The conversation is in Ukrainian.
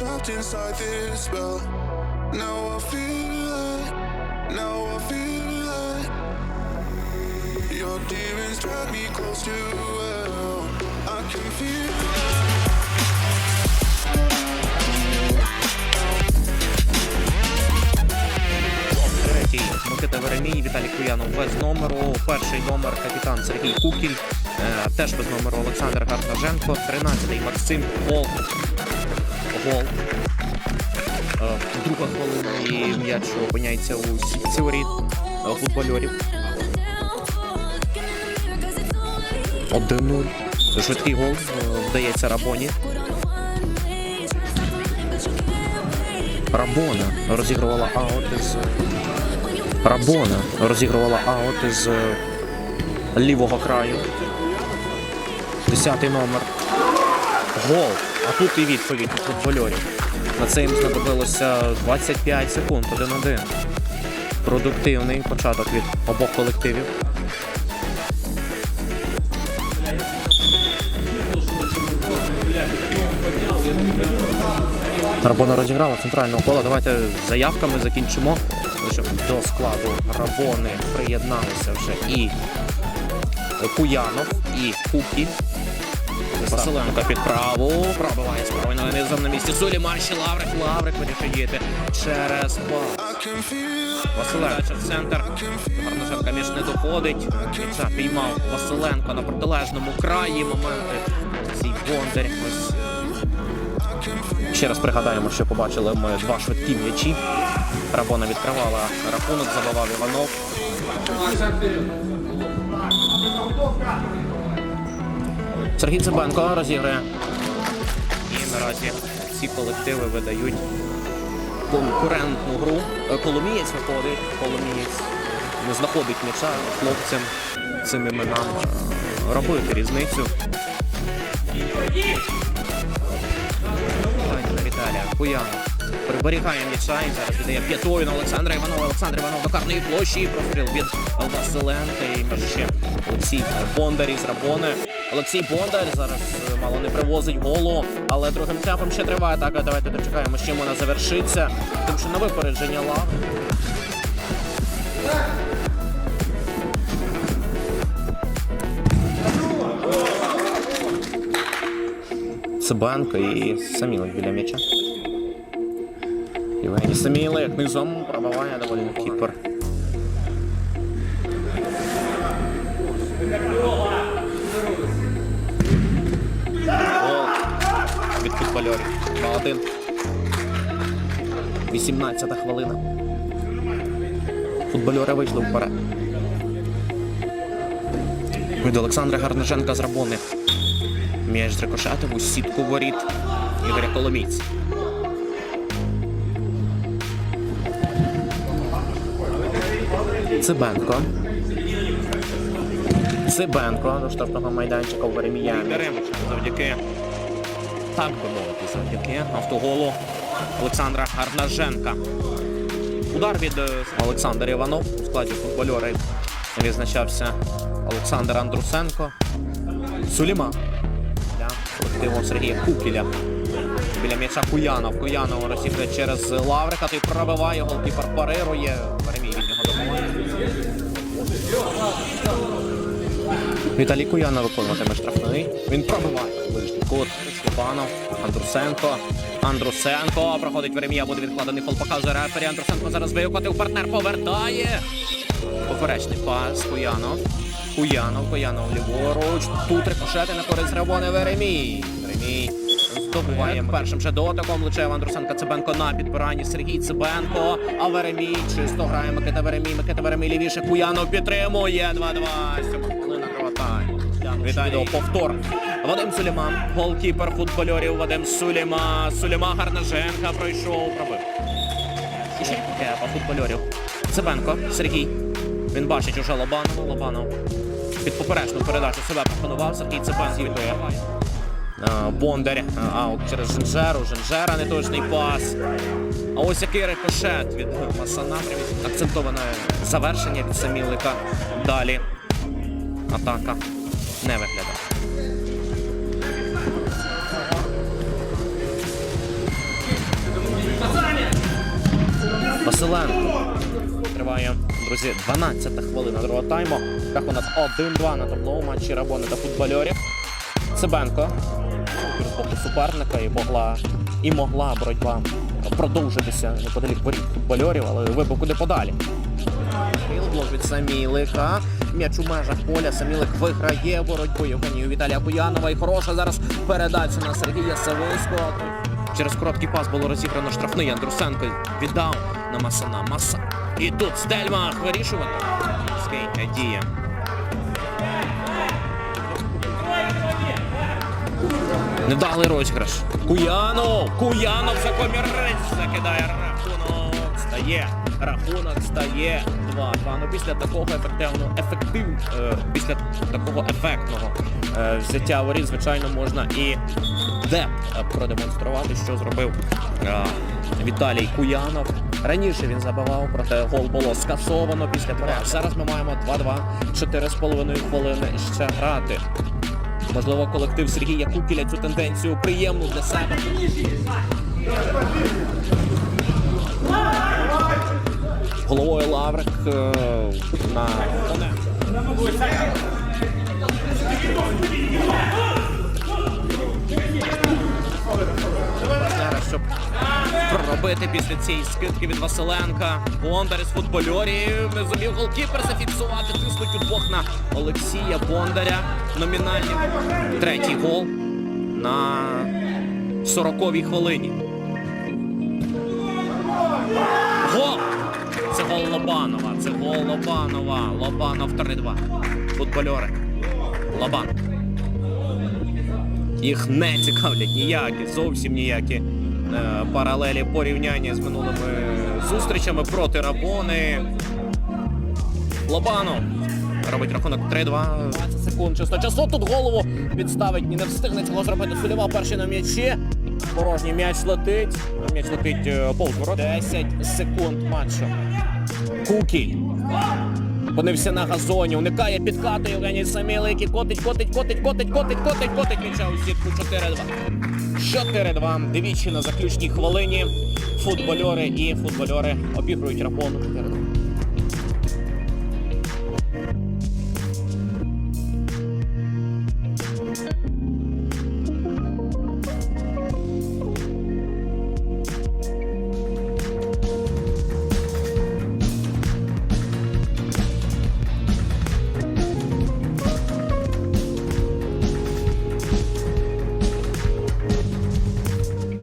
trapped inside this spell. Now I feel like, now I feel like your demons drag me close to hell. I can feel. Третій Микита Веремій, Віталій Куянов без номеру. Перший номер капітан Сергій Кукіль. Е, теж без номеру Олександр Гартаженко. 13-й Максим Гол. Гол. Е, друга хвилина і м'яч опиняється у сітці воріт е, футбольорів. 1-0. Швидкий гол е, вдається Рабоні. Рабона розігрувала аут із Рабона розігрувала аут із лівого краю. Десятий номер. Гол. А тут і відповідь від футбольорів. На це їм знадобилося 25 секунд, 1-1. Продуктивний початок від обох колективів. Рабона розіграла центрального кола. Давайте заявками закінчимо. До складу Рабони приєдналися вже і Куянов, і Кукі. Василенко під праву. Пробиває правою низом на місці. Суліма ще Лаврик. Лаврик вирішує їти через пас. Василенко в центр. Гарношенка між не доходить. М'яча піймав Василенко на протилежному краї. Моменти. Цей Бондар. Ось. Ще раз пригадаємо, що побачили ми два швидкі м'ячі. Рабона відкривала рахунок, забивав Іванов. Сергій Цибенко розіграє. І наразі ці колективи видають конкурентну гру. Е, Коломієць виходить, Коломієць не знаходить м'яча хлопцям цим іменам робити різницю. Віталія Куянов приберігає м'яча і зараз віддає п'ятою на Олександра Іванова. Олександр Іванов до карної площі. Простріл від Василенка і ще Олексій Бондар із Рабони. Олексій Бондар зараз е, мало не привозить голу, але другим темпом ще триває атака. Давайте дочекаємо, чим вона завершиться. Тому що на випередження лав. Цибенко і Самілик біля м'яча. Євгеній Самілик низом пробиває доволі кіпер. Футбольорів. 2-1. 18 хвилина. Футбольори вийшли вперед. Від Олександра Гарнаженка з Рабони. М'яч зрикошетив у сітку воріт Ігоря Коломійця. Цибенко. Цибенко до штрафного майданчика у Веремія. Даремчик завдяки, так би мовити, завдяки автоголу Олександра Гарнаженка. Удар від е, Олександр Іванов у складі футбольори відзначався Олександр Андрусенко. Суліма для колективу Сергія Кукіля. Біля м'яча Куянов. Куянов розіграє через Лаврика. Той пробиває, голкіпер парирує. Веремій від нього допомагає. Віталій Куянов виконуватиме штрафний. Він пробиває ближній кут. Степанов, Андрусенко. Андрусенко проходить Веремія, буде відкладений фол, показує рефері. Андрусенко зараз викотив, партнер повертає. Поперечний пас. Куянов. Куянов, Куянов ліворуч. Тут рикошети на користь Рабони Веремій. Веремій здобуває першим же дотиком. Влучає Андрусенка Цибенко на підбиранні. Сергій Цибенко. А Веремій чисто грає Микита Веремій. Микита Веремій лівіше. Куянов підтримує. 2-2. Вітаю повтор. Вадим Суліман, голкіпер футбольорів Вадим Суліма. Суліма Гарнаженка пройшов, пробив. І ще таке по футбольорів. Цибенко, Сергій. Він бачить уже Лобанова. Лобанов під поперечну передачу себе пропонував. Сергій Цибенко віддає. А, Бондар аут через Женжеру. Женжера неточний пас. А ось який рикошет від Масана. Акцентоване завершення від Самілика. Далі атака не виглядає. Василенко. Триває, друзі, 12 хвилина другого тайму. Рахунок 1-2 на таблоу матчі Рабони та футбольорів. Цибенко боку суперника і могла, і могла боротьба продовжитися неподалік воріт футбольорів, але вибув куди подалі. Блок від Самілика. М'яч у межах поля. Самілик виграє боротьбу Євгенію Віталія Куянова. І хороша зараз передача на Сергія Савицького. Через короткий пас було розіграно штрафний. Андрусенко віддав на Масана. Маса. І тут Стельмах вирішувати. Скейт діє. Невдалий розіграш. Куянов! Куянов за комірець закидає рахунок. Стає. Рахунок стає 2-2. Ну після такого ефективного ефектив, е, після такого ефектного е, взяття воріт, звичайно, можна і деп е, продемонструвати, що зробив Віталій Куянов. Раніше він забивав, проте гол було скасовано після перерви. Зараз ми маємо 2-2, 4,5 хвилини ще грати. Можливо, колектив Сергія Кукіля цю тенденцію приємну для себе. Головою Лаврик е, на. Зараз, щоб проробити після цієї скидки від Василенка. Бондар із футбольорів не зумів голкіпер зафіксувати. Тиснуть удвох на Олексія Бондаря. Номінальний третій гол на 40-й хвилині. Гол! Лобанова. Це гол Лобанова. Лобанов 3-2. Футбольори. Лобан. Їх не цікавлять ніякі, зовсім ніякі е, паралелі порівняння з минулими зустрічами проти Рабони. Лобанов робить рахунок 3-2. 20 секунд чисто часу. Тут голову відставить. Ні, не встигне цього зробити. Сулєва перший на м'ячі. Порожній м'яч летить. М'яч летить е, повз ворот. 10 секунд матчу. Кукіль. всі на газоні, уникає підкати Євгеній Самілики. котить, котить, котить, котить, котить, котить, котить м'яча у сітку 4-2. 4-2. Двічі на заключній хвилині. Футбольори і футбольори обігрують рапон. 4-2.